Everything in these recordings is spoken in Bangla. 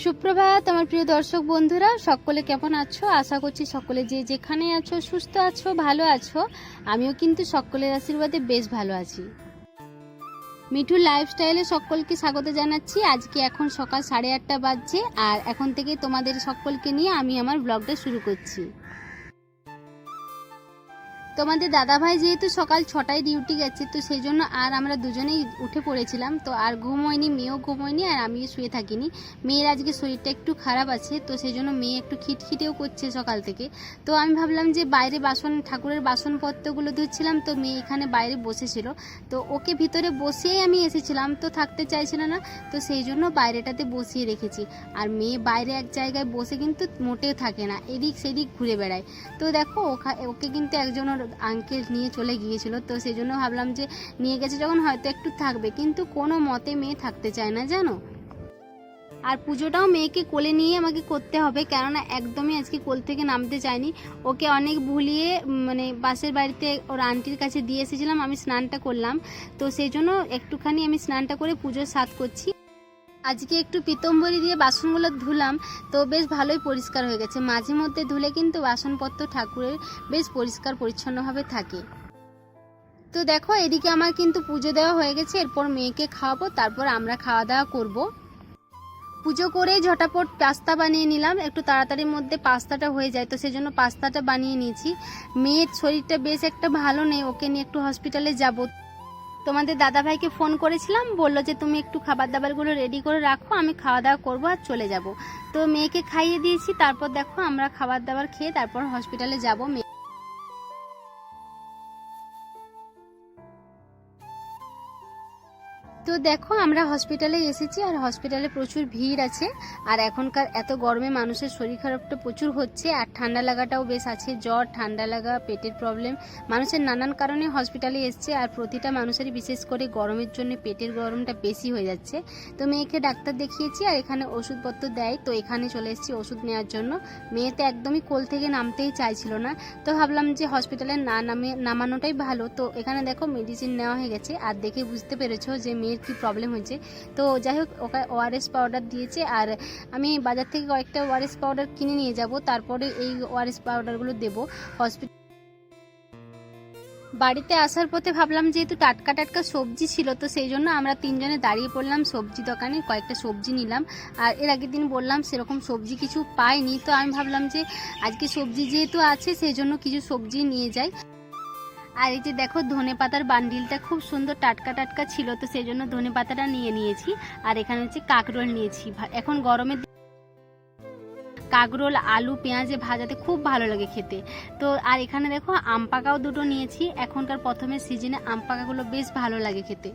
সুপ্রভাত, আমার প্রিয় দর্শক বন্ধুরা, সকলে কেমন আছো? আশা করছি সকলে যে যেখানে আছো, সুস্থ আছো, ভালো আছো। আমিও কিন্তু সকলের আশীর্বাদে বেশ ভালো আছি। মিঠু লাইফস্টাইলে সকলকে স্বাগত জানাচ্ছি। আজকে এখন সকাল সাড়ে আটটা বাজছে, আর এখন থেকে তোমাদের সকলকে নিয়ে আমি আমার ব্লগটা শুরু করছি। তোমাদের দাদাভাই যেহেতু সকাল ছটায় ডিউটি গেছে, তো সেই জন্য আর আমরা দুজনেই উঠে পড়েছিলাম। তো আর ঘুম হয়নি, মেয়েও ঘুম হয়নি আর আমিও শুয়ে থাকিনি। মেয়ের আজকে শরীরটা একটু খারাপ আছে, তো সেই জন্য মেয়ে একটু খিটখিটেও করছে সকাল থেকে। তো আমি ভাবলাম যে বাইরে বাসন, ঠাকুরের বাসনপত্রগুলো ধুচ্ছিলাম, তো মেয়ে এখানে বাইরে বসেছিল। তো ওকে ভিতরে বসিয়েই আমি এসেছিলাম, তো থাকতে চাইছিল না, তো সেই জন্য বাইরেটাতে বসিয়ে রেখেছি। আর মেয়ে বাইরে এক জায়গায় বসে কিন্তু মোটেও থাকে না, এদিক সেদিক ঘুরে বেড়ায়। তো দেখো ওকে কিন্তু একজন ওর আঙ্কেল নিয়ে চলে গিয়েছিল, তো সেই জন্য ভাবলাম যে নিয়ে গেছে যখন হয়তো একটু থাকবে, কিন্তু কোনো মতে মেয়ে থাকতে চায় না, জানো? আর পুজোটাও মেয়েকে কোলে নিয়ে আমাকে করতে হবে, কেননা একদমই আজকে কোল থেকে নামতে চায়নি ওকে অনেক ভুলিয়ে মানে বাসের বাড়িতে ওর আন্টির কাছে দিয়ে এসেছিলাম, আমি স্নানটা করলাম। তো সেই জন্য একটুখানি আমি স্নানটা করে পুজোর সাথ করছি। আজকে একটু পিতম্বরি দিয়ে বাসনগুলো ধুলাম, তো বেশ ভালোই পরিষ্কার হয়ে গেছে। মাঝে মধ্যে ধুলে কিন্তু বাসনপত্র ঠাকুরের বেশ পরিষ্কার পরিচ্ছন্নভাবে থাকে। তো দেখো, এদিকে আমার কিন্তু পুজো দেওয়া হয়ে গেছে। এরপর মেয়েকে খাওয়াবো, তারপর আমরা খাওয়া দাওয়া করব। পুজো করেই ঝটাপট পাস্তা বানিয়ে নিলাম। একটু তাড়াতাড়ির মধ্যে পাস্তাটা হয়ে যায়, তো সেজন্য পাস্তাটা বানিয়ে নিয়েছি। মেয়ের শরীরটা বেশ একটা ভালো নেই, ওকে নিয়ে একটু হসপিটালে যাব। তোমাদের দাদাভাইকে ফোন করেছিলাম, বলল যে তুমি একটু খাবার দাবারগুলো রেডি করে রাখো, আমি খাওয়া দাওয়া করব আর চলে যাব। তো মেয়েকে খাইয়ে দিয়েছি, তারপর দেখো আমরা খাবার দাবার খেয়ে তারপর হসপিটালে যাব। তো দেখো, আমরা হসপিটালে এসেছি আর হসপিটালে প্রচুর ভিড় আছে। আর এখনকার এত গরমে মানুষের শরীর খারাপটা প্রচুর হচ্ছে। আর ঠান্ডা লাগাটাও বেশ আছে, জ্বর, ঠান্ডা লাগা, পেটের প্রবলেম মানুষের নানান কারণে হসপিটালে এসছে আর প্রতিটা মানুষেরই বিশেষ করে গরমের জন্য পেটের গরমটা বেশি হয়ে যাচ্ছে। তো মেয়েকে ডাক্তার দেখিয়েছি আর এখানে ওষুধপত্র দেয়। তো এখানে চলে এসেছি ওষুধ নেওয়ার জন্য। মেয়ে তো একদমই কোল থেকে নামতেই চাইছিল না। তো ভাবলাম যে হসপিটালে না নামে নামানোটাই ভালো। তো এখানে দেখো মেডিসিন নেওয়া হয়ে গেছে। আর দেখে বুঝতে পেরেছ যে মেয়ের কি প্রবলেম হয়েছে। তো যাই হোক, ওকে ওআরএস পাউডার দিয়েছে। আর আমি বাজার থেকে কয়েকটা ওআরএস পাউডার কিনে নিয়ে যাব। তারপরে এই ওআরএস পাউডারগুলো দেবো। হসপিটাল বাড়িতে আসার পথে ভাবলাম যেহেতু টাটকা টাটকা সবজি ছিল, তো সেই জন্য আমরা তিনজনে দাঁড়িয়ে পড়লাম সবজি দোকানে, কয়েকটা সবজি নিলাম। আর এর আগের দিন বললাম সেরকম সবজি কিছু পাইনি, তো আমি ভাবলাম যে আজকে সবজি যেহেতু আছে, সেই জন্য কিছু সবজি নিয়ে যাই। আর এই যে দেখো ধনে পাতার বান্ডিলটা খুব সুন্দর টাটকা টাটকা ছিল, তো সেই জন্য ধনে পাতাটা নিয়ে নিয়েছি। আর এখানে হচ্ছে কাকরোল নিয়েছি। এখন গরমের কাকরোল, আলু, পেঁয়াজে ভাজাতে খুব ভালো লাগে খেতে। তো আর এখানে দেখো আম পাকাও দুটো নিয়েছি। এখনকার প্রথমে সিজনে আম পাকাগুলো বেশ ভালো লাগে খেতে।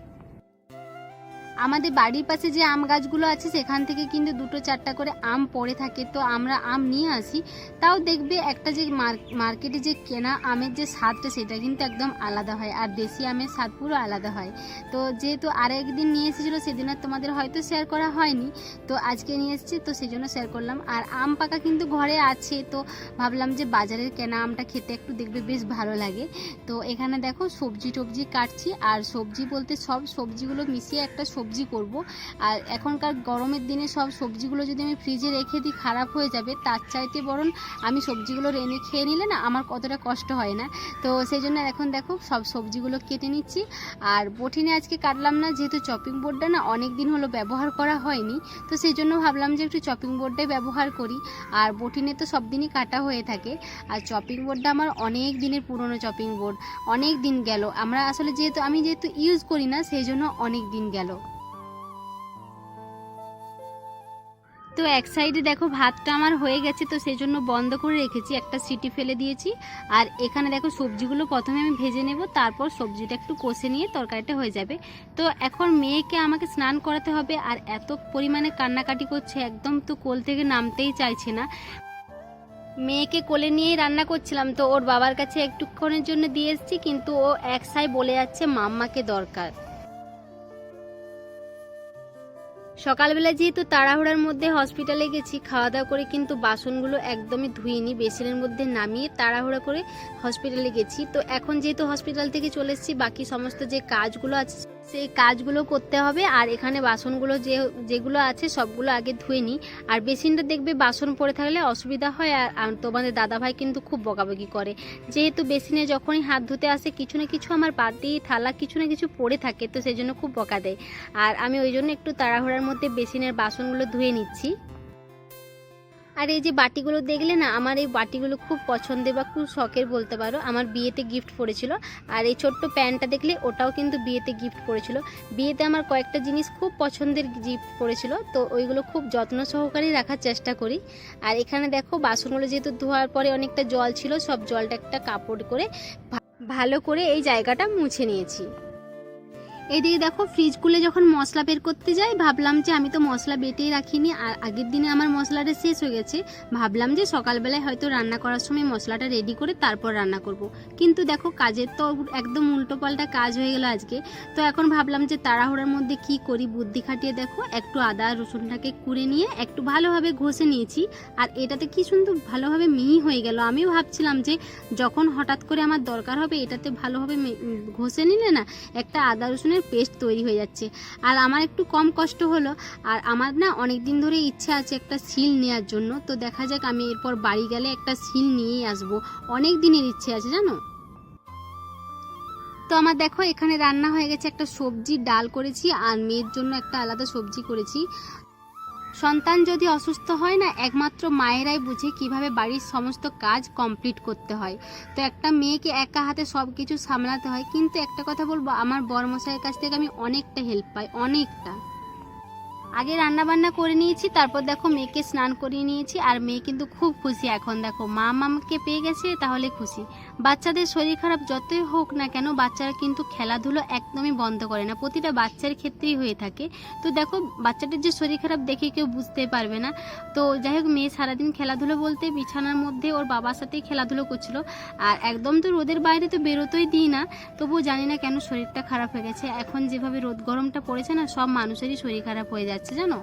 আমাদের বাড়ির পাশে যে আম গাছগুলো আছে, সেখান থেকে কিন্তু দুটো চারটা করে আম পড়ে থাকে। তো আমরা আম নিয়ে আসি। তাও দেখবে একটা যে মার- মার্কেটে যে কেনা আমের যে স্বাদটা, সেটা কিন্তু একদম আলাদা হয়। আর দেশি আমের স্বাদ পুরো আলাদা হয়। তো যেহেতু আর একদিন নিয়ে এসেছিল, সেদিন আর তোমাদের হয়তো শেয়ার করা হয়নি। তো আজকে নিয়ে এসেছি, তো সেই জন্য শেয়ার করলাম। আর আম পাকা কিন্তু ঘরে আছে। তো ভাবলাম যে বাজারের কেনা আমটা খেতে একটু দেখবে বেশ ভালো লাগে। তো এখানে দেখো সবজি টবজি কাটছি। আর সবজি বলতে সব সবজিগুলো মিশিয়ে একটা সবজি করব। আর এখনকার গরমের দিনে সব সবজিগুলো যদি আমি ফ্রিজে রেখে দিই, খারাপ হয়ে যাবে, তার চাইতে বরং আমি সবজিগুলো রেনে খেয়ে নিলে না আমার কতটা কষ্ট হয় না। তো সেই জন্য এখন দেখো সব সবজিগুলো কেটে নিচ্ছি। আর বটিনে আজকে কাটলাম না, যেহেতু চপিং বোর্ডটা না অনেক দিন হলো ব্যবহার করা হয়নি, তো সেই জন্য ভাবলাম যে একটু চপিং বোর্ডটাই ব্যবহার করি। আর বটিনে তো সব দিনই কাটা হয়ে থাকে। আর চপিং বোর্ডটা আমার অনেক দিনের পুরনো চপিং বোর্ড অনেক দিন গেল। আমরা আসলে যেহেতু, আমি যেহেতু ইউজ করি না, সেই জন্য অনেক দিন গেল। তো এক সাইডে দেখো ভাতটা আমার হয়ে গেছে, তো সেই জন্য বন্ধ করে রেখেছি। একটা সিটি ফেলে দিয়েছি। আর এখানে দেখো সবজিগুলো প্রথমে আমি ভেজে নেব, তারপর সবজিটা একটু কষে নিয়ে তরকারিটা হয়ে যাবে। তো এখন মেয়েকে আমাকে স্নান করাতে হবে, আর এত পরিমাণে কান্নাকাটি করছে, একদম তো কোল থেকে নামতেই চাইছে না। মেয়েকে কোলে নিয়েই রান্না করছিলাম, তো ওর বাবার কাছে একটুক্ষণের জন্য দিয়ে এসেছি, কিন্তু ও এক সাই বলে যাচ্ছে মাম্মাকে দরকার। সকালবেলা যেহেতু তাড়াহুড়ার মধ্যে হসপিটালে গেছি খাওয়া দাওয়া করে কিন্তু বাসনগুলো একদমই ধুইনি, বেসিনের মধ্যে নামিয়ে তাড়াহুড়া করে হসপিটালে গেছি। তো এখন যেহেতু হসপিটাল থেকে চলে এসেছি, বাকি সমস্ত যে কাজগুলো আছে সেই কাজগুলো করতে হবে। আর এখানে বাসনগুলো যে, যেগুলো আছে সবগুলো আগে ধুয়ে নিই। আর বেসিনটা দেখবে বাসন পড়ে থাকলে অসুবিধা হয়। আর তোমাদের দাদাভাই কিন্তু খুব বকাবকি করে। যেহেতু বেসিনে যখনই হাত ধুতে আসে কিছু না কিছু আমার বাতি থালা কিছু না কিছু পড়ে থাকে, তো সেই জন্য খুব বকা দেয়। আর আমি ওই জন্য একটু তাড়াহুড়ার মধ্যে বেসিনের বাসনগুলো ধুয়ে নিচ্ছি। আর এই যে বাটিগুলো দেখলে না, আমার এই বাটিগুলো খুব পছন্দের বা খুব শখের বলতে পারো। আমার বিয়েতে গিফট পড়েছিল। আর এই ছোট্ট প্যান্টটা দেখলে ওটাও কিন্তু বিয়েতে গিফট পড়েছিল। বিয়েতে আমার কয়েকটা জিনিস খুব পছন্দের গিফট পড়েছিল। তো ওইগুলো খুব যত্ন সহকারে রাখার চেষ্টা করি। আর এখানে দেখো, বাসনগুলো যেহেতু ধোয়ার পরে অনেকটা জল ছিল, সব জলটা একটা কাপড় করে ভালো করে এই জায়গাটা মুছে নিয়েছি। এদিকে দেখো ফ্রিজ খুলে যখন মশলা বের করতে যাই, ভাবলাম যে আমি তো মশলা বেটেই রাখিনি, আর আগের দিনে আমার মশলাটা শেষ হয়ে গেছে। ভাবলাম যে সকালবেলায় হয়তো রান্না করার সময় মশলাটা রেডি করে তারপর রান্না করব। কিন্তু দেখো, কাজের তো একদম উল্টো পাল্টা কাজ হয়ে গেল আজকে। তো এখন ভাবলাম যে তাড়াহুড়ার মধ্যে কি করি, বুদ্ধি খাটিয়ে দেখো, একটু আদা, রসুনটাকে কুড়ে নিয়ে একটু ভালোভাবে ঘষে নিয়েছি। আর এটাতে কি সুন্দর ভালোভাবে মিহি হয়ে গেল, আমিও ভাবছিলাম যে যখন হঠাৎ করে আমার দরকার হবে, এটাতে ভালোভাবে ঘষে নিলে না, একটা আদা, রসুনের পেস্ট তৈরি হয়ে যাচ্ছে। আর আমার একটু কম কষ্ট হলো, আর আমার না অনেক দিন ধরে ইচ্ছে আছে একটা সিল নেওয়ার জন্য। তো দেখা যাক আমি এরপর বাড়ি গেলে একটা সিল নিয়েই আসব। অনেক দিনের ইচ্ছে আছে, জানো? তো আমার দেখো, এখানে রান্না হয়ে গেছে একটা সবজি, ডাল করেছি, আর মেয়ের জন্য একটা আলাদা সবজি করেছি। সন্তান যদি অসুস্থ হয় না, একমাত্র মায়েরাই বুঝে কীভাবে বাড়ির সমস্ত কাজ কমপ্লিট করতে হয়। তো একটা মেয়েকে একা হাতে সব কিছু সামলাতে হয়, কিন্তু একটা কথা বলব, আমার বরমশাইয়ের কাছ থেকে আমি অনেকটা হেল্প পাই, অনেকটা। আগে রান্না বান্না করে নিয়েছি, তারপর দেখো মেয়েকে স্নান করিয়ে নিয়েছি, আর মেয়ে কিন্তু খুব খুশি এখন। দেখো, মা মামকে পেয়ে গেছে, তাহলে খুশি। বাচ্চাদের শরীর খারাপ যতই হোক না কেন, বাচ্চারা কিন্তু খেলাধুলো একদমই বন্ধ করে না। প্রতিটা বাচ্চার ক্ষেত্রেই হয়ে থাকে। তো দেখো বাচ্চাটার যে শরীর খারাপ দেখে কেউ বুঝতে পারবে না। তো যাই হোক, মেয়ে সারাদিন খেলাধুলো বলতে বিছানার মধ্যে ওর বাবার সাথেই খেলাধুলো করছিল। আর একদম তো রোদের বাইরে তো বেরোতেই দিই না, তবুও জানি না কেন শরীরটা খারাপ হয়ে গেছে। এখন যেভাবে রোদ গরমটা পড়েছে না, সব মানুষেরই শরীর খারাপ হয়ে যাচ্ছে। জানো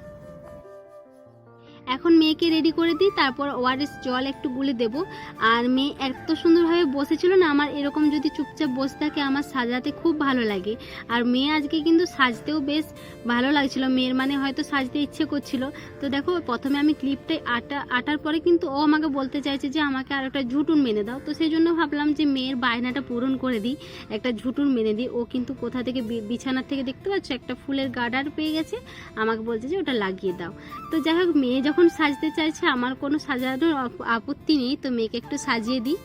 এখন মেয়েকে রেডি করে দিই, তারপর ওআরএস জল একটু গুলে দেব। আর মেয়ে এত সুন্দরভাবে বসেছিল না, আমার এরকম যদি চুপচাপ বসে থাকে, আমার সাজাতে খুব ভালো লাগে। আর মেয়ে আজকে কিন্তু সাজতেও বেশ ভালো লাগছিল। মেয়ের মানে হয়তো সাজতে ইচ্ছে করছিল। তো দেখো, প্রথমে আমি ক্লিপটাই আটা, আটার পরে কিন্তু ও আমাকে বলতে চাইছে যে, আমাকে আর একটা ঝুটুন মেনে দাও। তো সেই জন্য ভাবলাম যে, মেয়ের বায়নাটা পূরণ করে দিই। একটা ঝুটুন মেনে দিই। ও কিন্তু কোথা থেকে বিছানার থেকে দেখতে পাচ্ছ? একটা ফুলের গার্ডার পেয়ে গেছে। আমাকে বলছে যে, ওটা লাগিয়ে দাও। তো যাই হোক, মেয়ে যখন সাজতে চাইছে আমার কোনো সাজানোর আপ- আপত্তি নেই। তো মেয়েকে একটু সাজিয়ে দিই।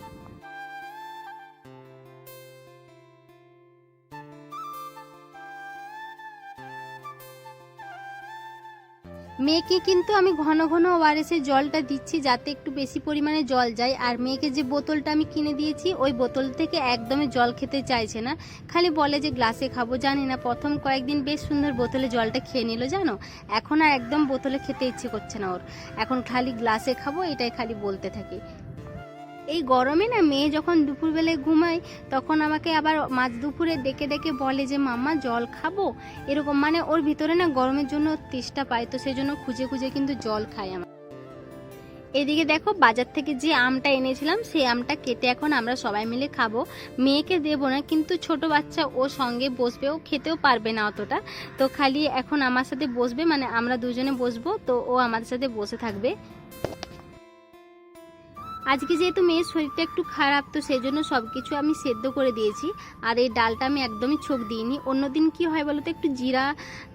মেয়েকে কিন্তু আমি ঘন ঘন ওআরএসের জলটা দিচ্ছি যাতে একটু বেশি পরিমাণে জল যায়। আর মেয়েকে যে বোতলটা আমি কিনে দিয়েছি, ওই বোতল থেকে একদমই জল খেতে চাইছে না। খালি বলে যে গ্লাসে খাব, জানি না। প্রথম কয়েকদিন বেশ সুন্দর বোতলে জলটা খেয়ে নিল, জানো? এখন আর একদম বোতলে খেতে ইচ্ছে করছে না ওর। এখন খালি গ্লাসে খাব, এটাই খালি বলতে থাকে। এই গরমে না মেয়ে যখন দুপুরবেলায় ঘুমায়, তখন আমাকে আবার মাঝ দুপুরে ডেকে ডেকে বলে যে, মাম্মা, জল খাব? এরকম মানে ওর ভিতরে না গরমের জন্য তেষ্টা পায়, তো সেই জন্য খুঁজে খুঁজে কিন্তু জল খায় আমার। এদিকে দেখো বাজার থেকে যে আমটা এনেছিলাম, সেই আমটা কেটে এখন আমরা সবাই মিলে খাব। মেয়েকে দেবো না, কিন্তু ছোট বাচ্চা ও সঙ্গে বসবে, ও খেতেও পারবে না অতটা। তো খালি এখন আমার সাথে বসবে মানে আমরা দুজনে বসবো, তো ও আমাদের সাথে বসে থাকবে। আজকে যেহেতু মেয়ের শরীরটা একটু খারাপ, তো সেই জন্য সব কিছু আমি সেদ্ধ করে দিয়েছি। আর এই ডালটা আমি একদমই ছোক দিইনি। অন্যদিন কি হয় বলো তো, একটু জিরা,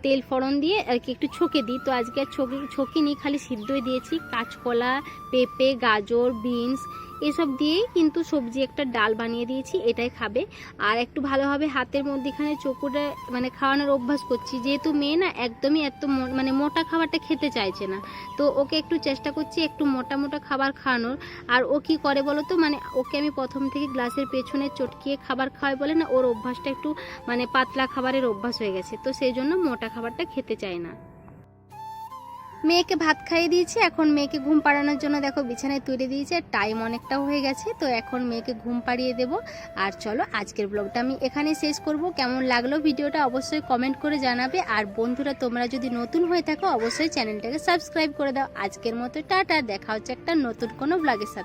তেল ফোড়ন দিয়ে আর কি একটু ছোঁকে দিই। তো আজকে আর ছোঁকে, ছকিনি, খালি সিদ্ধই দিয়েছি। কাঁচকলা, পেঁপে, গাজর, বিনস এসব দিয়েই কিন্তু সবজি একটা ডাল বানিয়ে দিয়েছি, এটাই খাবে। আর একটু ভালোভাবে হাতের মধ্যেখানে চোকুটা মানে খাওয়ানোর অভ্যাস করছি। যেহেতু মেয়ে না, একদমই এত মানে মোটা খাবারটা খেতে চাইছে না। তো ওকে একটু চেষ্টা করছি একটু মোটা মোটা খাবার খাওয়ানোর। আর ও কি করে বলো তো মানে ওকে আমি প্রথম থেকে গ্লাসের পেছনে চটকিয়ে খাবার খাওয়াই বলে না, ওর অভ্যাসটা একটু মানে পাতলা খাবারের অভ্যাস হয়ে গেছে। তো সেই জন্য মোটা খাবারটা খেতে চায় না। মেয়েকে ভাত খাইয়ে দিয়েছি, এখন মেয়েকে ঘুম পাড়ানোর জন্য দেখো বিছানায় তুলে দিয়েছে টাইম অনেকটা হয়ে গেছে, তো এখন মেয়েকে ঘুম পাড়িয়ে দেব। আর চলো আজকের ব্লগটা আমি এখানে শেষ করব। কেমন লাগল ভিডিওটা অবশ্যই কমেন্ট করে জানাবে, আর বন্ধুরা তোমরা যদি নতুন হয়ে থাকো, অবশ্যই চ্যানেলটাকে সাবস্ক্রাইব করে দাও। আজকের মতো টাটা, দেখা হচ্ছে একটা নতুন কোনো ব্লগের সাথে।